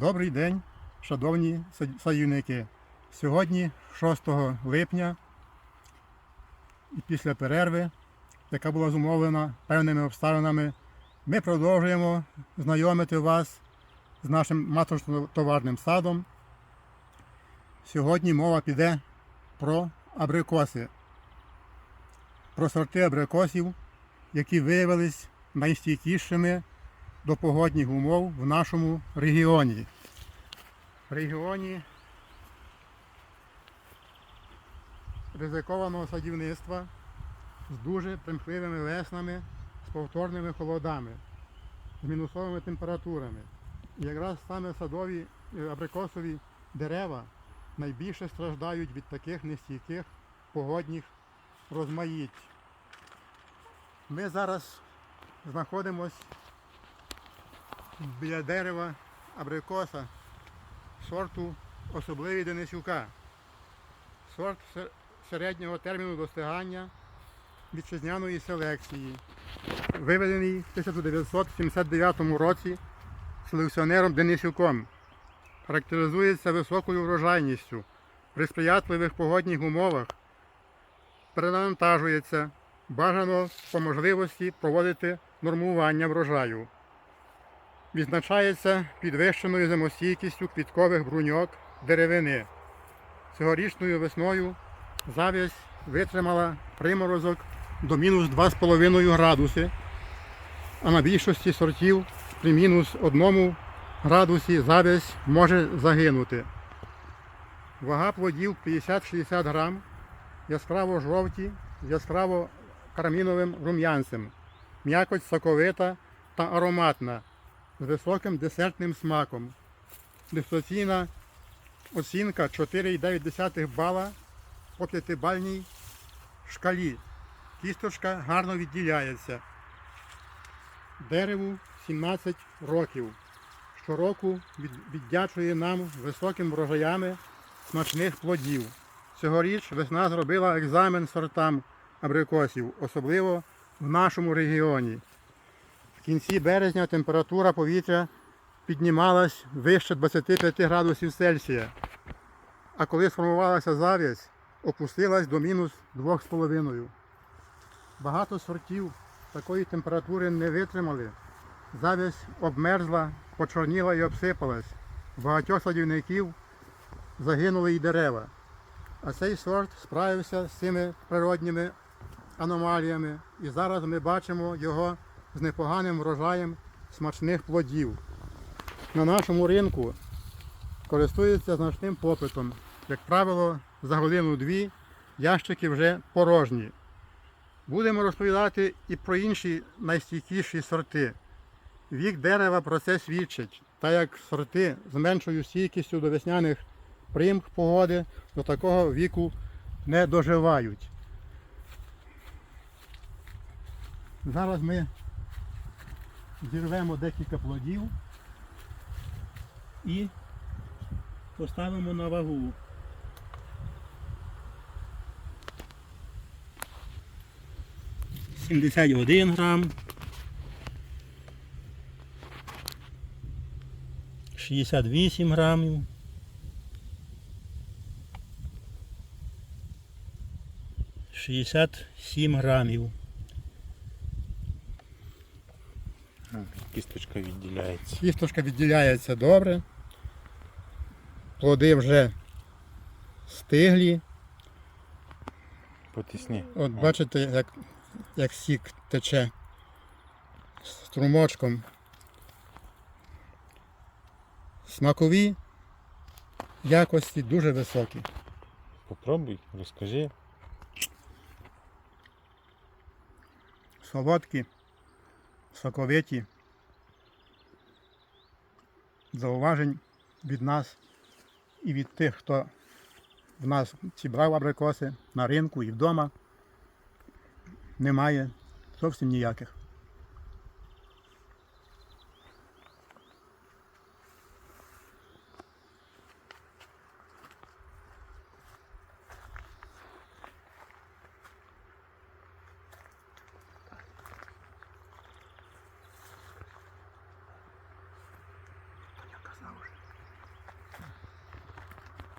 Добрий день, шановні садівники. Сьогодні, 6 липня, і після перерви, яка була зумовлена певними обставинами, ми продовжуємо знайомити вас з нашим маточно-товарним садом. Сьогодні мова піде про абрикоси, про сорти абрикосів, які виявились найстійкішими до погодних умов в нашому регіоні. В регіоні ризикованого садівництва з дуже примхливими веснами, з повторними холодами, з мінусовими температурами. І якраз саме садові е, абрикосові дерева найбільше страждають від таких нестійких погодних розмаїть. Ми зараз знаходимося біля дерева абрикоса сорту особливий Денисюка. Сорт середнього терміну достигання вітчизняної селекції, виведений в 1979 році селекціонером Денисюком. Характеризується високою врожайністю, при сприятливих погодних умовах перенавантажується, бажано по можливості проводити нормування врожаю. Відзначається підвищеною зимостійкістю квіткових бруньок деревини. Цьогорічною весною зав'язь витримала приморозок до мінус 2,5 градуси, а на більшості сортів при мінус 1 градусі зав'язь може загинути. Вага плодів 50-60 грам, яскраво жовті, яскраво карміновим рум'янцем, м'якоть соковита та ароматна з високим десертним смаком. Дистаційна оцінка 4,9 бала по 5-бальній шкалі. Кісточка гарно відділяється. Дереву 17 років. Щороку віддячує нам високим врожаями смачних плодів. Цьогоріч весна зробила екзамен сортам абрикосів, особливо в нашому регіоні. Кінці березня температура повітря піднімалась вище 25 градусів Цельсія, а коли сформувалася зав'язь, опустилась до мінус 2,5. Багато сортів такої температури не витримали. Зав'язь обмерзла, почорніла і обсипалась. Багатьох садівників загинули й дерева. А цей сорт справився з цими природніми аномаліями. І зараз ми бачимо його з непоганим врожаєм смачних плодів. На нашому ринку користується значним попитом. Як правило, за годину-дві ящики вже порожні. Будемо розповідати і про інші найстійкіші сорти. Вік дерева про це свідчить, та як сорти з меншою стійкістю до весняних примх погоди до такого віку не доживають. Зараз ми зірвемо декілька плодів і поставимо на вагу. Сімдесят один грам. 68 грамів. Шістдесят сім грамів. Кісточка відділяється. Кісточка відділяється добре. Плоди вже стиглі. Потисні. От бачите, як, як сік тече струмочком. Смакові якості дуже високі. Попробуй, розкажи. солодкі, соковиті. Зауважень від нас і від тих, хто в нас ці брав абрикоси на ринку і вдома немає зовсім ніяких.